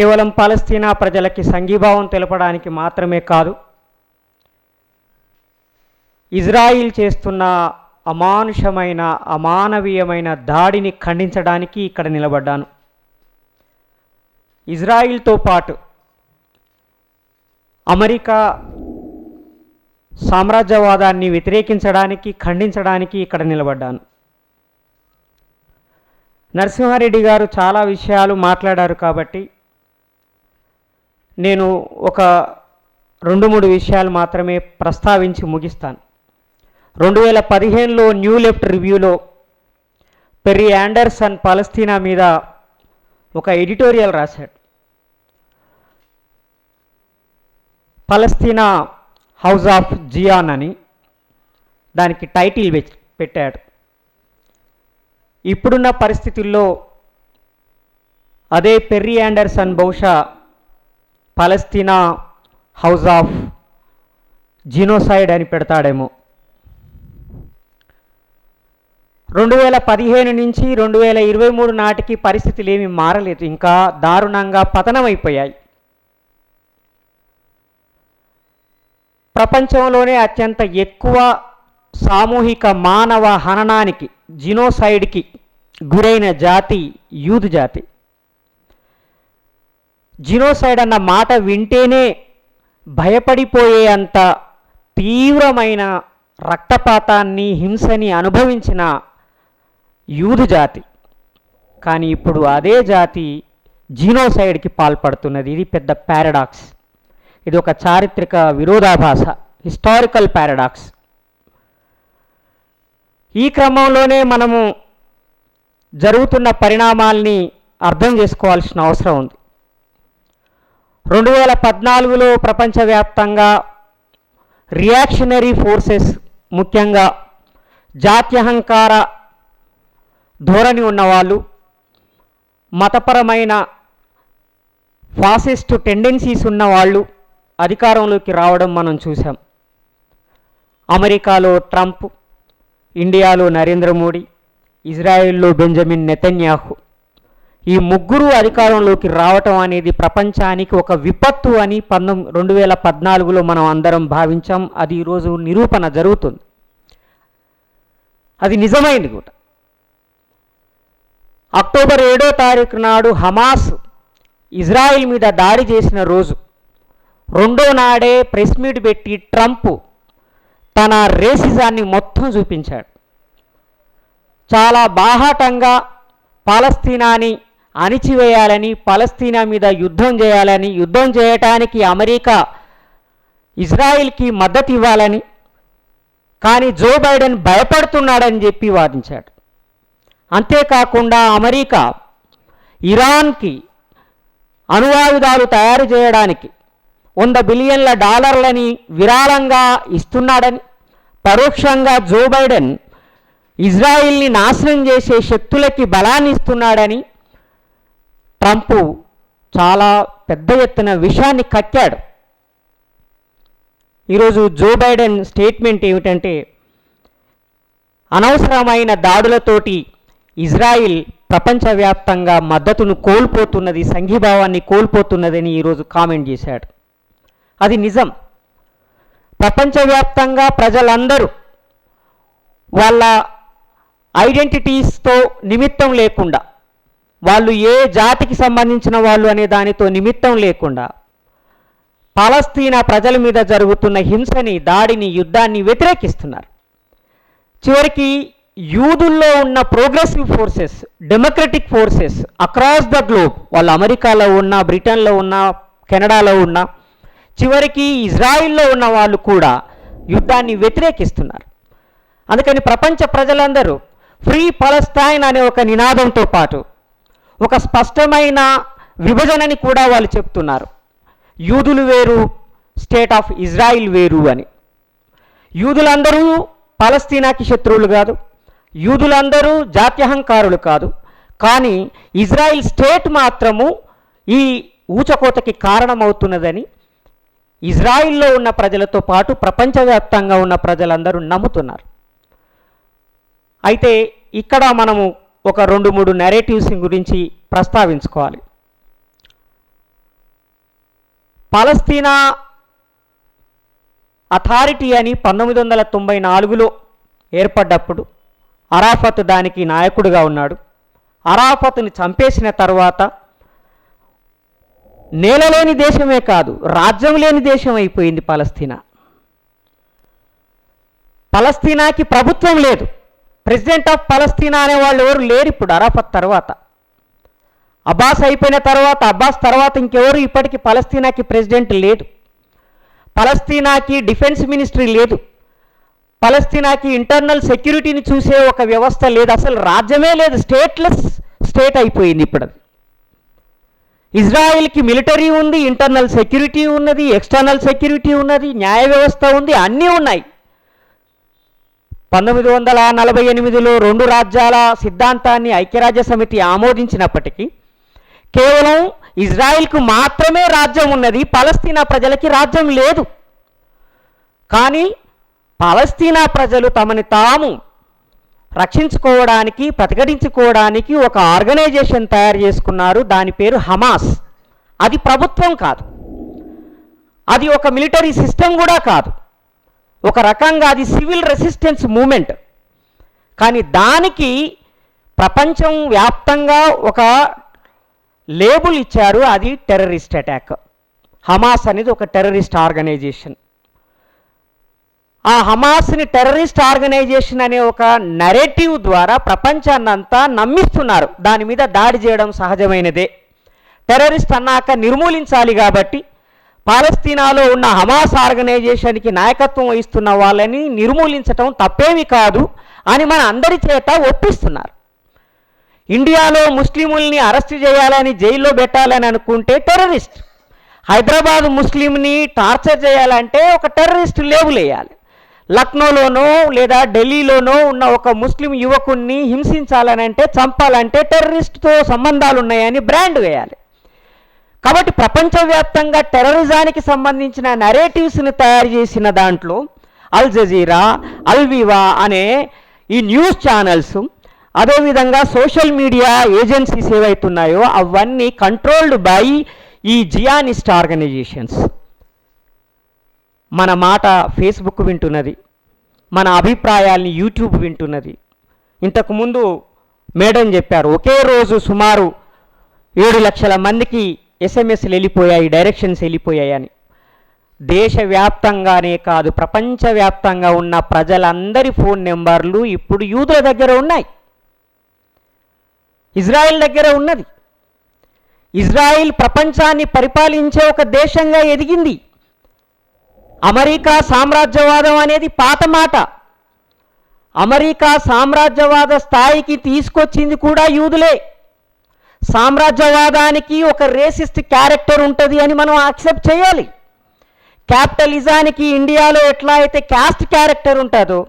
కేవలం పాలస్తీనా ప్రజలకి సంఘీభావం తెలపడానికి మాత్రమే కాదు ఇజ్రాయిల్ చేస్తున్న అమానుషమైన అమానవీయమైన దాడిని ఖండించడానికి ఇక్కడ నిలబడ్డాను. ఇజ్రాయిల్తో పాటు అమెరికా సామ్రాజ్యవాదాన్ని వ్యతిరేకించడానికి ఖండించడానికి ఇక్కడ నిలబడ్డాను. నరసింహారెడ్డి గారు చాలా విషయాలు మాట్లాడారు కాబట్టి నేను ఒక రెండు మూడు విషయాలు మాత్రమే ప్రస్తావించి ముగిస్తాను. రెండు వేల పదిహేనులో న్యూ లెఫ్ట్ రివ్యూలో పెర్రీ యాండర్సన్ పాలస్తీనా మీద ఒక ఎడిటోరియల్ రాశాడు. పలస్తీనా హౌస్ ఆఫ్ జియాన్ అని దానికి టైటిల్ పెట్టాడు. ఇప్పుడున్న పరిస్థితుల్లో అదే పెర్రీ యాండర్సన్ బహుశా పలస్తీనా హౌస్ ఆఫ్ జీనోసైడ్ అని పెడతాడేమో. రెండు వేల పదిహేను నుంచి రెండు వేల ఇరవై మూడు నాటికి పరిస్థితులు ఏమీ మారలేదు. ఇంకా దారుణంగా పతనమైపోయాయి. ప్రపంచంలోనే అత్యంత ఎక్కువ సామూహిక మానవ హననానికి జినోసైడ్కి గురైన జాతి యూదు జాతి జినోసైడ్ అన్న మాట వింటేనే భయపడిపోయే అంత తీవ్రమైన రక్తపాతాన్ని హింసని అనుభవించిన యూదు జాతి. కానీ ఇప్పుడు అదే జాతి జీనోసైడ్కి పాల్పడుతున్నది. ఇది పెద్ద పారడాక్స్ ఇది ఒక చారిత్రక విరోధాభాస హిస్టారికల్ పారాడాక్స్ ఈ క్రమంలోనే మనము జరుగుతున్న పరిణామాల్ని అర్థం చేసుకోవాల్సిన అవసరం ఉంది. రెండు వేల పద్నాలుగులో ప్రపంచవ్యాప్తంగా రియాక్షనరీ ఫోర్సెస్ ముఖ్యంగా జాత్యహంకార ధోరణి ఉన్నవాళ్ళు మతపరమైన ఫాసిస్ట్ టెండెన్సీస్ ఉన్నవాళ్ళు అధికారంలోకి రావడం మనం చూసాం అమెరికాలో ట్రంప్ ఇండియాలో నరేంద్ర మోడీ ఇజ్రాయెల్లో బెంజమిన్ నెతన్యాహు ఈ ముగ్గురు అధికారంలోకి రావటం అనేది ప్రపంచానికి ఒక విపత్తు అని పంతొమ్మిది రెండు వేల పద్నాలుగులో మనం అందరం భావించాం. అది ఈరోజు నిరూపణ జరుగుతుంది. అది నిజమైంది కూడా. అక్టోబర్ ఏడో తారీఖు నాడు హమాస్ ఇజ్రాయిల్ మీద దాడి చేసిన రోజు రెండో నాడే ప్రెస్ మీట్ పెట్టి ట్రంప్ తన రేసిజాన్ని మొత్తం చూపించాడు. చాలా బాహాటంగా పాలస్తీనాని అణిచివేయాలని పాలస్తీనా మీద యుద్ధం చేయాలని యుద్ధం చేయటానికి అమెరికా ఇజ్రాయిల్కి మద్దతు ఇవ్వాలని కానీ జో బైడెన్ భయపడుతున్నాడని చెప్పి వాదించాడు. అంతేకాకుండా అమెరికా ఇరాన్కి అణువాయుధాలు తయారు చేయడానికి వంద బిలియన్ల డాలర్లని విరాళంగా ఇస్తున్నాడని పరోక్షంగా జో బైడెన్ ఇజ్రాయిల్ని నాశనం చేసే శక్తులకి బలాన్ని ఇస్తున్నాడని ట్రంప్ చాలా పెద్ద ఎత్తున విషయాన్ని కక్కాడు ఈరోజు జో బైడెన్ స్టేట్మెంట్ ఏమిటంటే అనవసరమైన దాడులతోటి ఇజ్రాయిల్ ప్రపంచవ్యాప్తంగా మద్దతును కోల్పోతున్నది సంఘీభావాన్ని కోల్పోతున్నదని ఈరోజు కామెంట్ చేశాడు. అది నిజం. ప్రపంచవ్యాప్తంగా ప్రజలందరూ వాళ్ళ ఐడెంటిటీస్తో నిమిత్తం లేకుండా వాళ్ళు ఏ జాతికి సంబంధించిన వాళ్ళు అనే దానితో నిమిత్తం లేకుండా పాలస్తీనా ప్రజల మీద జరుగుతున్న హింసని దాడిని యుద్ధాన్ని వ్యతిరేకిస్తున్నారు. చివరికి యూదుల్లో ఉన్న progressive forces democratic forces across the globe వాళ్ళు అమెరికాలో ఉన్న బ్రిటన్లో ఉన్న కెనడాలో ఉన్న చివరికి ఇజ్రాయిల్లో ఉన్న వాళ్ళు కూడా యుద్ధాన్ని వ్యతిరేకిస్తున్నారు. అందుకని ప్రపంచ ప్రజలందరూ ఫ్రీ పలస్తైన్ అనే ఒక నినాదంతో పాటు ఒక స్పష్టమైన విభజనని కూడా వాళ్ళు చెప్తున్నారు. యూదులు వేరు స్టేట్ ఆఫ్ ఇజ్రాయిల్ వేరు అని. యూదులందరూ పాలస్తీనాకి శత్రువులు కాదు. యూదులందరూ జాత్యహంకారులు కాదు. కానీ ఇజ్రాయిల్ స్టేట్ మాత్రము ఈ ఊచకోతకి కారణమవుతున్నదని ఇజ్రాయిల్లో ఉన్న ప్రజలతో పాటు ప్రపంచవ్యాప్తంగా ఉన్న ప్రజలందరూ నమ్ముతున్నారు. అయితే ఇక్కడ మనము ఒక రెండు మూడు నెరేటివ్స్ గురించి ప్రస్తావించుకోవాలి. పలస్తీనా అథారిటీ అని పంతొమ్మిది వందల తొంభై నాలుగులో ఏర్పడ్డప్పుడు అరాఫత్ దానికి నాయకుడిగా ఉన్నాడు. అరాఫత్ని చంపేసిన తర్వాత నేలలేని దేశమే కాదు రాజ్యం లేని దేశం అయిపోయింది పలస్తీనా. పలస్తీనాకి ప్రభుత్వం లేదు. ప్రెసిడెంట్ ఆఫ్ పలస్తీనా అనే వాళ్ళు ఎవరు లేరు ఇప్పుడు అరాఫత్ తర్వాత. అబ్బాస్ అయిపోయిన తర్వాత అబ్బాస్ తర్వాత ఇంకెవరు ఇప్పటికీ పలస్తీనాకి ప్రెసిడెంట్ లేదు. పలస్తీనాకి డిఫెన్స్ మినిస్ట్రీ లేదు. పలస్తీనాకి ఇంటర్నల్ సెక్యూరిటీని చూసే ఒక వ్యవస్థ లేదు. అసలు రాజ్యమే లేదు. స్టేట్లెస్ స్టేట్ అయిపోయింది ఇప్పుడు అది. ఇజ్రాయెల్కి మిలిటరీ ఉంది ఇంటర్నల్ సెక్యూరిటీ ఉన్నది ఎక్స్టర్నల్ సెక్యూరిటీ ఉన్నది న్యాయ వ్యవస్థ ఉంది అన్నీ ఉన్నాయి. పంతొమ్మిది వందల నలభై ఎనిమిదిలో రెండు రాజ్యాల సిద్ధాంతాన్ని ఐక్యరాజ్య సమితి ఆమోదించినప్పటికీ కేవలం ఇజ్రాయిల్కు మాత్రమే రాజ్యం ఉన్నది పలస్తీనా ప్రజలకి రాజ్యం లేదు. కానీ పలస్తీనా ప్రజలు తమని తాము రక్షించుకోవడానికి ప్రతిఘటించుకోవడానికి ఒక ఆర్గనైజేషన్ తయారు చేసుకున్నారు. దాని పేరు హమాస్. అది ప్రభుత్వం కాదు. అది ఒక మిలిటరీ సిస్టమ్ కూడా కాదు. ఒక రకంగా అది సివిల్ రెసిస్టెన్స్ మూమెంట్. కానీ దానికి ప్రపంచం వ్యాప్తంగా ఒక లేబుల్ ఇచ్చారు అది టెర్రరిస్ట్ అటాక్. హమాస్ అనేది ఒక టెర్రరిస్ట్ ఆర్గనైజేషన్. ఆ హమాస్ని టెర్రరిస్ట్ ఆర్గనైజేషన్ అనే ఒక నరేటివ్ ద్వారా ప్రపంచాన్నంతా నమ్మిస్తున్నారు. దాని మీద దాడి చేయడం సహజమైనదే. టెర్రరిస్ట్ అన్నాక నిర్మూలించాలి కాబట్టి పాలస్తీనాలో ఉన్న హమాస్ ఆర్గనైజేషన్కి నాయకత్వం వహిస్తున్న వాళ్ళని నిర్మూలించటం తప్పేమి కాదు అని మన అందరి చేత ఒప్పిస్తున్నారు. ఇండియాలో ముస్లిముల్ని అరెస్ట్ చేయాలని జైల్లో పెట్టాలని అనుకుంటే టెర్రరిస్ట్. హైదరాబాద్ ముస్లింని టార్చర్ చేయాలంటే ఒక టెర్రరిస్ట్ లేబుల్ వేయాలి. లక్నోలోనో లేదా ఢిల్లీలోనో ఉన్న ఒక ముస్లిం యువకుణ్ణి హింసించాలని అంటే చంపాలంటే టెర్రరిస్ట్తో సంబంధాలు ఉన్నాయని బ్రాండ్ వేయాలి. కాబట్టి ప్రపంచవ్యాప్తంగా టెర్రరిజానికి సంబంధించిన నరేటివ్స్ని తయారు చేసిన దాంట్లో అల్ జజీరా అల్ వివా అనే ఈ న్యూస్ ఛానల్స్ అదేవిధంగా సోషల్ మీడియా ఏజెన్సీస్ ఏవైతున్నాయో అవన్నీ కంట్రోల్డ్ బై ఈ జియానిస్ట్ ఆర్గనైజేషన్స్. మన మాట ఫేస్బుక్ వింటున్నది మన అభిప్రాయాల్ని యూట్యూబ్ వింటున్నది. ఇంతకుముందు మేడం చెప్పారు ఒకే రోజు సుమారు ఏడు లక్షల మందికి ఎస్ఎంఎస్లు వెళ్ళిపోయాయి డైరెక్షన్స్ వెళ్ళిపోయాయి అని. దేశవ్యాప్తంగానే కాదు ప్రపంచవ్యాప్తంగా ఉన్న ప్రజలందరి ఫోన్ నెంబర్లు ఇప్పుడు యూదుల దగ్గర ఉన్నాయి. ఇజ్రాయెల్ దగ్గర ఉన్నది. ఇజ్రాయిల్ ప్రపంచాన్ని పరిపాలించే ఒక దేశంగా ఎదిగింది. అమెరికా సామ్రాజ్యవాదం అనేది పాత మాట. అమెరికా సామ్రాజ్యవాద స్థాయికి తీసుకొచ్చింది కూడా యూదులే. సామ్రాజ్యవాదానికి ఒక రేసిస్ట్ క్యారెక్టర్ ఉంటుంది అని మనం యాక్సెప్ట్ చేయాలి. క్యాపిటలిజానికి ఇండియాలో ఎట్లా అయితే క్యాస్ట్ క్యారెక్టర్ ఉంటుందో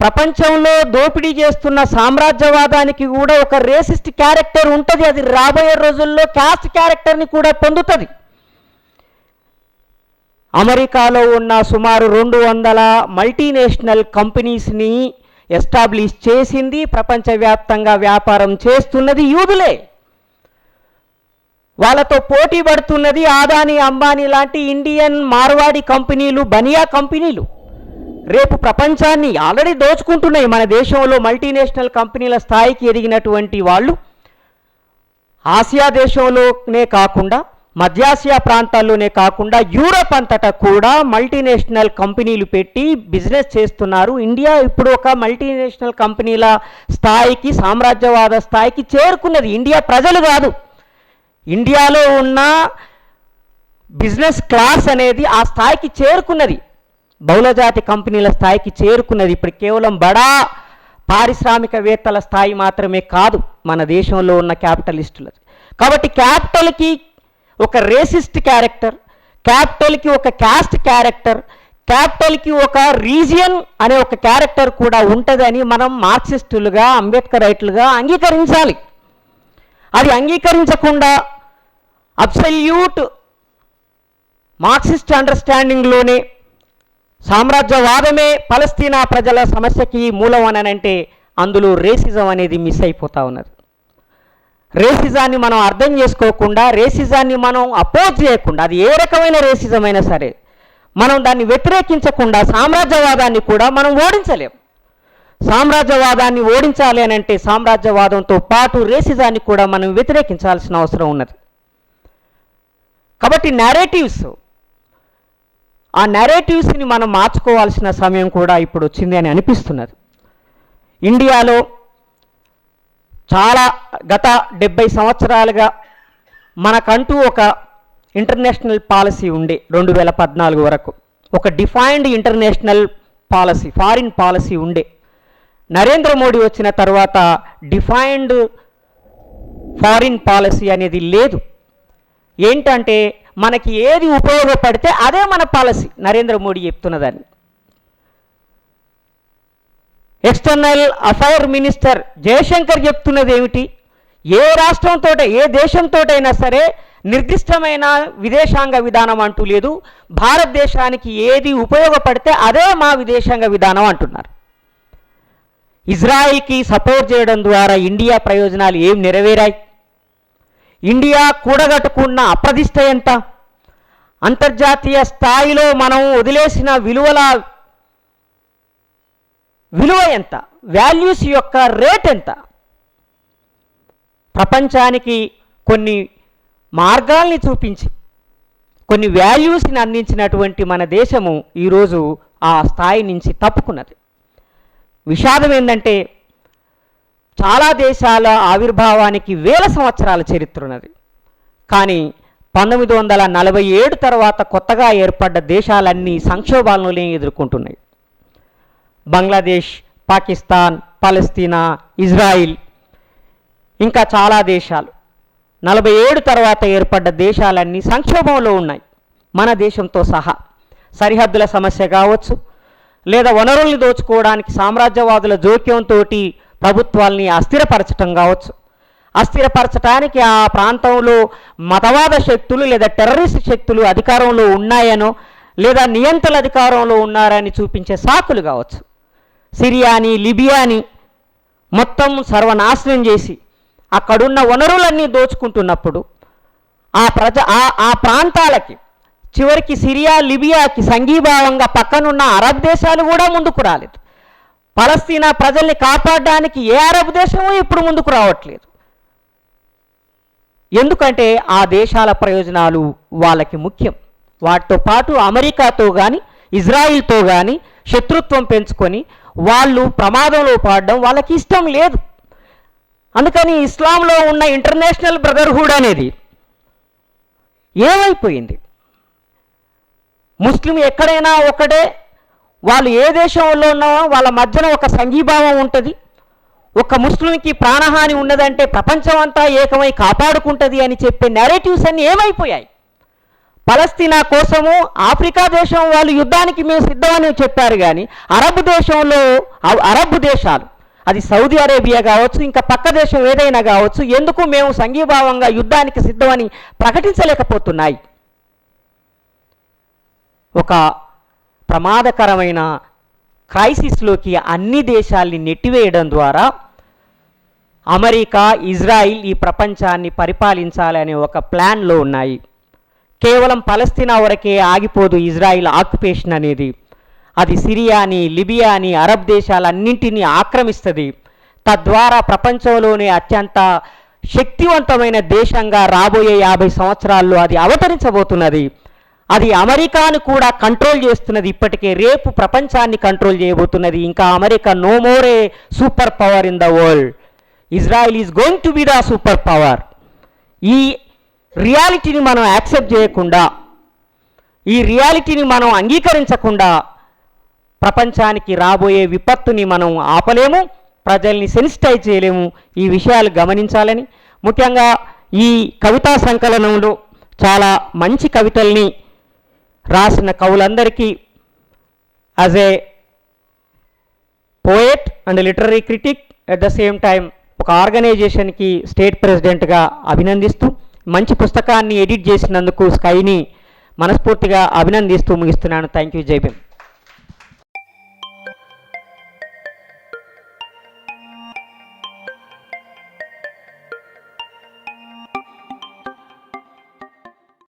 ప్రపంచంలో దోపిడీ చేస్తున్న సామ్రాజ్యవాదానికి కూడా ఒక రేసిస్ట్ క్యారెక్టర్ ఉంటుంది. అది రాబోయే రోజుల్లో క్యాస్ట్ క్యారెక్టర్ని కూడా పొందుతుంది. అమెరికాలో ఉన్న సుమారు రెండు వందల మల్టీనేషనల్ కంపెనీస్ని ఎస్టాబ్లిష్ చేసింది. ప్రపంచవ్యాప్తంగా వ్యాపారం చేస్తున్నది యూదులే. వాళ్ళతో పోటీ పడుతున్నది ఆదాని అంబానీ లాంటి ఇండియన్ మార్వాడి కంపెనీలు బనియా కంపెనీలు. రేపు ప్రపంచాన్ని ఆల్రెడీ దోచుకుంటున్నాయి మన దేశంలో మల్టీనేషనల్ కంపెనీల స్థాయికి ఎదిగినటువంటి వాళ్ళు. ఆసియా దేశంలోనే కాకుండా మధ్యాసియా ప్రాంతాల్లోనే కాకుండా యూరప్ అంతటా కూడా మల్టీనేషనల్ కంపెనీలు పెట్టి బిజినెస్ చేస్తున్నారు. ఇండియా ఇప్పుడు ఒక మల్టీనేషనల్ కంపెనీల స్థాయికి సామ్రాజ్యవాద స్థాయికి చేరుకున్నది. ఇండియా ప్రజలు కాదు. ఇండియాలో ఉన్న బిజినెస్ క్లాస్ అనేది ఆ స్థాయికి చేరుకున్నది. బహుళజాతి కంపెనీల స్థాయికి చేరుకున్నది. ఇప్పుడు కేవలం బడా పారిశ్రామికవేత్తల స్థాయి మాత్రమే కాదు మన దేశంలో ఉన్న క్యాపిటలిస్టుల కాబట్టి క్యాపిటల్కి ఒక రేసిస్ట్ క్యారెక్టర్ క్యాపిటల్కి ఒక క్యాస్ట్ క్యారెక్టర్ క్యాపిటల్కి ఒక రీజియన్ అనే ఒక క్యారెక్టర్ కూడా ఉంటుందని మనం మార్క్సిస్టులుగా అంబేద్కర్ రైట్లుగా అంగీకరించాలి. అది అంగీకరించకుండా అబ్సల్యూట్ మార్క్సిస్ట్ అండర్స్టాండింగ్లోనే సామ్రాజ్యవాదమే పలస్తీనా ప్రజల సమస్యకి మూలం అనంటే అందులో రేసిజం అనేది మిస్ అయిపోతా ఉన్నది. రేసిజాన్ని మనం అర్థం చేసుకోకుండా రేసిజాన్ని మనం అపోజ్ చేయకుండా అది ఏ రకమైన రేసిజం అయినా సరే మనం దాన్ని వ్యతిరేకించకుండా సామ్రాజ్యవాదాన్ని కూడా మనం ఓడించలేం. సామ్రాజ్యవాదాన్ని ఓడించాలి అనంటే సామ్రాజ్యవాదంతో పాటు రేసిజాన్ని కూడా మనం వ్యతిరేకించాల్సిన అవసరం ఉన్నది. కాబట్టి నేరేటివ్స్ ఆ నెరేటివ్స్ని మనం మార్చుకోవాల్సిన సమయం కూడా ఇప్పుడు వచ్చింది అని అనిపిస్తున్నది. ఇండియాలో చాలా గత డెబ్బై సంవత్సరాలుగా మనకంటూ ఒక ఇంటర్నేషనల్ పాలసీ ఉండే రెండు వేల పద్నాలుగు వరకు. ఒక defined international policy foreign policy ఉండే. నరేంద్ర మోడీ వచ్చిన తర్వాత డిఫైన్డ్ ఫారిన్ పాలసీ అనేది లేదు. ఏంటంటే మనకి ఏది ఉపయోగపడితే అదే మన పాలసీ. నరేంద్ర మోడీ చెప్తున్నదాన్ని. ఎక్స్టర్నల్ అఫైర్ మినిస్టర్ జయశంకర్ చెప్తున్నది ఏమిటి ఏ రాష్ట్రంతో ఏ దేశంతో అయినా సరే నిర్దిష్టమైన విదేశాంగ విధానం అంటూ లేదు. భారతదేశానికి ఏది ఉపయోగపడితే అదే మా విదేశాంగ విధానం అంటున్నారు. ఇజ్రాయిల్కి సపోర్ట్ చేయడం ద్వారా ఇండియా ప్రయోజనాలు ఏం నెరవేరాయి? ఇండియా కూడగట్టుకున్న అప్రదిష్ట ఎంత? అంతర్జాతీయ స్థాయిలో మనం వదిలేసిన విలువల విలువ ఎంత? వాల్యూస్ యొక్క రేట్ ఎంత? ప్రపంచానికి కొన్ని మార్గాల్ని చూపించి కొన్ని వాల్యూస్ని అందించినటువంటి మన దేశము ఈరోజు ఆ స్థాయి నుంచి తప్పుకున్నది. విషాదం ఏంటంటే చాలా దేశాల ఆవిర్భావానికి వేల సంవత్సరాల చరిత్ర ఉన్నది. కానీ పంతొమ్మిది వందల నలభై ఏడు తర్వాత కొత్తగా ఏర్పడ్డ దేశాలన్నీ సంక్షోభాలను ఎదుర్కొంటున్నాయి. బంగ్లాదేశ్ పాకిస్తాన్ పాలస్తీనా ఇజ్రాయిల్ ఇంకా చాలా దేశాలు. నలభై ఏడు తర్వాత ఏర్పడ్డ దేశాలన్నీ సంక్షోభంలో ఉన్నాయి. మన దేశంతో సహా సరిహద్దుల సమస్య కావచ్చు లేదా వనరుల్ని దోచుకోవడానికి సామ్రాజ్యవాదుల జోక్యంతో ప్రభుత్వాల్ని అస్థిరపరచటం కావచ్చు. అస్థిరపరచటానికి ఆ ప్రాంతంలో మతవాద శక్తులు లేదా టెర్రరిస్ట్ శక్తులు అధికారంలో ఉన్నాయనో లేదా నియంత్రణ అధికారంలో ఉన్నారని చూపించే సాకులు కావచ్చు. సిరియాని లిబియాని మొత్తం సర్వనాశనం చేసి అక్కడున్న వనరులన్నీ దోచుకుంటున్నప్పుడు ఆ ప్రజ ఆ ఆ ప్రాంతాలకి చివరికి సిరియా లిబియాకి సంఘీభావంగా పక్కనున్న అరబ్ దేశాలు కూడా ముందుకు రాలేదు. పలస్తీనా ప్రజల్ని కాపాడడానికి ఏ అరబ్ దేశమూ ఇప్పుడు ముందుకు రావట్లేదు. ఎందుకంటే ఆ దేశాల ప్రయోజనాలు వాళ్ళకి ముఖ్యం. వాటితో పాటు అమెరికాతో కానీ ఇజ్రాయిల్తో కానీ శత్రుత్వం పెంచుకొని వాళ్ళు ప్రమాదంలో పడడం వాళ్ళకి ఇష్టం లేదు. అందుకని ఇస్లాంలో ఉన్న ఇంటర్నేషనల్ బ్రదర్హుడ్ అనేది ఏమైపోయింది? ముస్లిం ఎక్కడైనా ఒకటే వాళ్ళు ఏ దేశంలో ఉన్నామో వాళ్ళ మధ్యన ఒక సంఘీభావం ఉంటుంది. ఒక ముస్లింకి ప్రాణహాని ఉన్నదంటే ప్రపంచం అంతా ఏకమై కాపాడుకుంటుంది అని చెప్పే నెరేటివ్స్ అన్నీ ఏమైపోయాయి. పలస్తీనా కోసము ఆఫ్రికా దేశం వాళ్ళు యుద్ధానికి మేము సిద్ధమని చెప్పారు కానీ అరబ్ దేశంలో అరబ్ దేశాలు అది సౌదీ అరేబియా కావచ్చు ఇంకా పక్క దేశం ఏదైనా కావచ్చు ఎందుకు మేము సంఘీభావంగా యుద్ధానికి సిద్ధమని ప్రకటించలేకపోతున్నాయి. ఒక ప్రమాదకరమైన క్రైసిస్లోకి అన్ని దేశాల్ని నెట్టివేయడం ద్వారా అమెరికా ఇజ్రాయిల్ ఈ ప్రపంచాన్ని పరిపాలించాలనే ఒక ప్లాన్లో ఉన్నాయి. కేవలం పలస్తీనా వరకే ఆగిపోదు ఇజ్రాయిల్ ఆక్యుపేషన్ అనేది. అది సిరియాని లిబియాని అరబ్ దేశాలన్నింటినీ ఆక్రమిస్తుంది. తద్వారా ప్రపంచంలోనే అత్యంత శక్తివంతమైన దేశంగా రాబోయే యాభై సంవత్సరాల్లో అది అవతరించబోతున్నది. అది అమెరికాను కూడా కంట్రోల్ చేస్తున్నది ఇప్పటికే. రేపు ప్రపంచాన్ని కంట్రోల్ చేయబోతున్నది. ఇంకా America no more super power in the world Israel is going to be the super power ఈ రియాలిటీని మనం యాక్సెప్ట్ చేయకుండా ఈ రియాలిటీని మనం అంగీకరించకుండా ప్రపంచానికి రాబోయే విపత్తుని మనం ఆపలేము ప్రజల్ని సెన్సిటైజ్ చేయలేము. ఈ విషయాలు గమనించాలని. ముఖ్యంగా ఈ కవితా సంకలనంలో చాలా మంచి కవితల్ని రాసిన కవులందరికీ as a poet and literary critic at the same time ఒక ఆర్గనైజేషన్కి స్టేట్ ప్రెసిడెంట్గా అభినందిస్తూ మంచి పుస్తకాన్ని ఎడిట్ చేసినందుకు స్కైని మనస్ఫూర్తిగా అభినందిస్తూ ముగిస్తున్నాను. Thank you Jaibhim